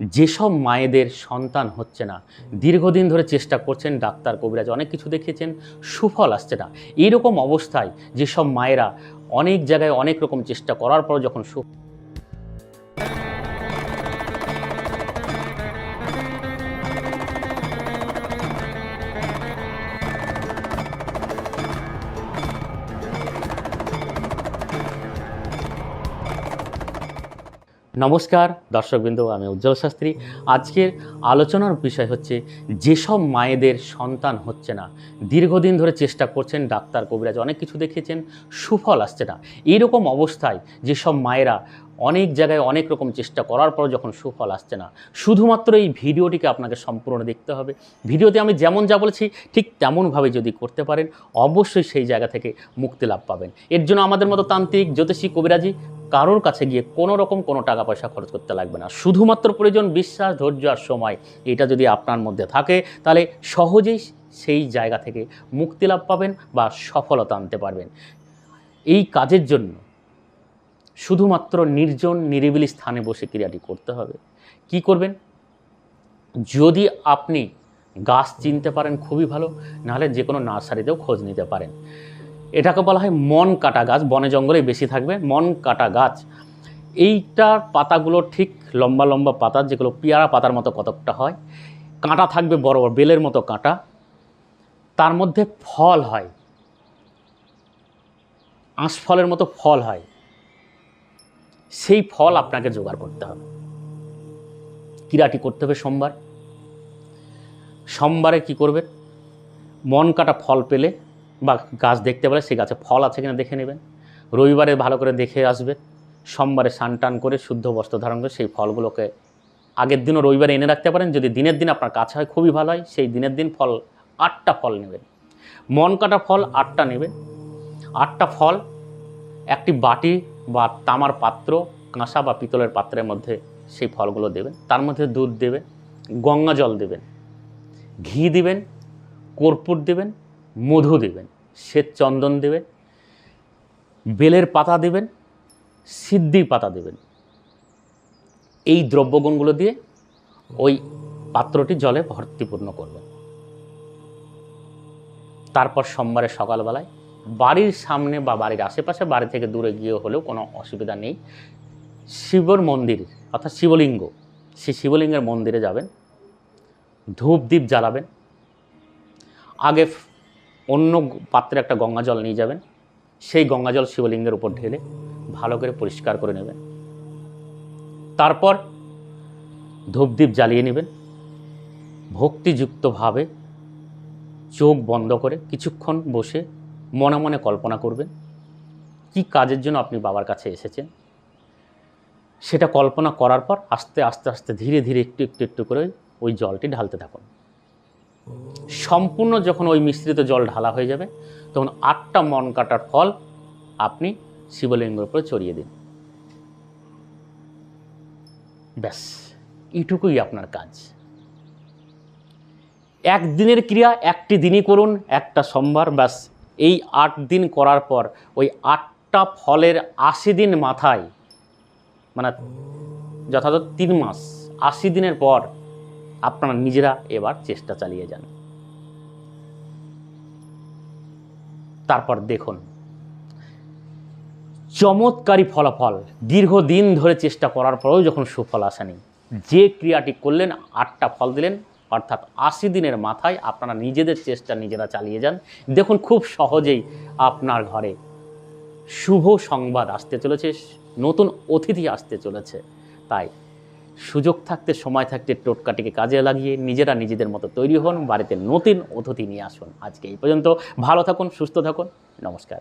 যেসব মায়েদের সন্তান হচ্ছে না, দীর্ঘদিন ধরে চেষ্টা করছেন ডাক্তার কবিরাজ, অনেক কিছু দেখিয়েছেন, সুফল আসছে না। এইরকম অবস্থায় যেসব মায়েরা অনেক জায়গায় অনেক রকম চেষ্টা করার পর যখন সু নমস্কার, দর্শকবৃন্দ, আমি উজ্জ্বল শাস্ত্রী। আজকের আলোচনার বিষয় হচ্ছে, যেসব মায়েদের সন্তান হচ্ছে না, দীর্ঘদিন ধরে চেষ্টা করছেন ডাক্তার কবিরাজ, অনেক কিছু দেখিয়েছেন, সুফল আসছে না। এইরকম অবস্থায় যেসব মায়েরা অনেক জায়গায় অনেক রকম চেষ্টা করার পর যখন সুফল আসছে না, শুধুমাত্র এই ভিডিওটিকে আপনাকে সম্পূর্ণ দেখতে হবে। ভিডিওতে আমি যেমন যা বলেছি, ঠিক তেমনভাবে যদি করতে পারেন, অবশ্যই সেই জায়গা থেকে মুক্তি লাভ পাবেন। এর জন্য আমাদের মতো তান্ত্রিক, জ্যোতিষী, কবিরাজি, কারোর কাছে গিয়ে কোনো রকম কোনো টাকা পয়সা খরচ করতে লাগবে না। শুধুমাত্র প্রয়োজন বিশ্বাস, ধৈর্য আর সময়, এটা যদি আপনার মধ্যে থাকে, তাহলে সহজেই সেই জায়গা থেকে মুক্তি লাভ পাবেন বা সফলতা আনতে পারবেন। এই কাজের জন্য শুধুমাত্র নির্জন, নিরিবিলি স্থানে বসে ক্রিয়াটি করতে হবে। কি করবেন? যদি আপনি গাছ চিনতে পারেন, খুবই ভালো। নাহলে যে কোনো নার্সারিতেও খোঁজ নিতে পারেন। এটাকে বলা হয় মন কাটা গাছ। বনে জঙ্গলে বেশি থাকবে মন কাটা গাছ। এইটার পাতাগুলো ঠিক লম্বা লম্বা পাতা, যেগুলো পেয়ারা পাতার মতো কতকটা হয়। কাঁটা থাকবে বড় বড় বেলের মতো কাঁটা। তার মধ্যে ফল হয়। আঁশফলের মতো ফল হয়। সেই ফল আপনাকে জোগাড় করতে হবে। কিরাটি করতে হবে সোমবার। সোমবারে কি করবেন? মন কাটা ফল পেলে বা গাছ দেখতে পেলে সেই গাছে ফল আছে কিনা দেখে নেবেন। রবিবারে ভালো করে দেখে আসবেন। সোমবারে স্নান টান করে শুদ্ধ বস্ত্র ধারণ করে সেই ফলগুলোকে আগের দিনও রবিবারে এনে রাখতে পারেন। যদি দিনের দিন আপনার কাছে হয়, খুবই ভালো হয়। সেই দিনের দিন ফল আটটা ফল নেবেন। মন কাটা ফল আটটা নেবেন। আটটা ফল, একটি বাটি বা তামার পাত্র, কাঁসা বা পিতলের পাত্রের মধ্যে সেই ফলগুলো দেবেন। তার মধ্যে দুধ দেবেন, গঙ্গা জল দেবেন, ঘি দিবেন, কর্পূর দেবেন, মধু দেবেন, শ্বেত চন্দন দেবেন, বেলের পাতা দেবেন, সিদ্ধির পাতা দেবেন। এই দ্রব্যগুণগুলো দিয়ে ওই পাত্রটি জলে ভর্তিপূর্ণ করবেন। তারপর সোমবারে সকালবেলায় বাড়ির সামনে বা বাড়ির আশেপাশে বাড়ি থেকে দূরে গিয়ে হলেও কোনো অসুবিধা নেই। শিবর মন্দির, অর্থাৎ শিবলিঙ্গ, সেই শিবলিঙ্গের মন্দিরে যাবেন। ধূপ দ্বীপ জ্বালাবেন। আগে অন্য পাত্রে একটা গঙ্গা জল নিয়ে যাবেন। সেই গঙ্গা জল শিবলিঙ্গের উপর ঢেলে ভালো করে পরিষ্কার করে নেবেন। তারপর ধূপদীপ জ্বালিয়ে নেবেন। ভক্তিযুক্তভাবে চোখ বন্ধ করে কিছুক্ষণ বসে মনে মনে কল্পনা করবেন, কি কাজের জন্য আপনি বাবার কাছে এসেছেন? সেটা কল্পনা করার পর আস্তে আস্তে আস্তে, ধীরে ধীরে একটু একটু একটু করে ওই জলটি ঢালতে থাকুন। সম্পূর্ণ যখন ওই মিশ্রিত জল ঢালা হয়ে যাবে, তখন আটটা মন কাটার ফল আপনি শিবলিঙ্গের উপরে চড়িয়ে দিন। ব্যাস, এটুকুই আপনার কাজ। একদিনের ক্রিয়া, একটি দিনই করুন, একটা সোমবার, ব্যাস। এই আট দিন করার পর ওই আটটা ফলের আশি দিন মাথায় মানে যথাযথ তিন মাস, আশি দিনের পর আপনারা নিজেরা এবার চেষ্টা চালিয়ে যান। তারপর দেখুন, চমৎকারী ফলাফল। দীর্ঘদিন ধরে চেষ্টা করার পরেও যখন সুফল আসেনি, যে ক্রিয়াটি করলেন, আটটা ফল দিলেন অর্থাৎ আশি দিনের মাথায় আপনারা নিজেদের চেষ্টা নিজেরা চালিয়ে যান। দেখুন, খুব সহজেই আপনার ঘরে শুভ সংবাদ আসতে চলেছে, নতুন অতিথি আসতে চলেছে। তাই সুযোগ থাকতে, সময় থাকতে টোটকাটিকে কাজে লাগিয়ে নিজেরা নিজেদের মতো তৈরি হন, বাড়িতে নতুন অতিথি নিয়ে আসুন। আজকে এই পর্যন্ত। ভালো থাকুন, সুস্থ থাকুন। নমস্কার।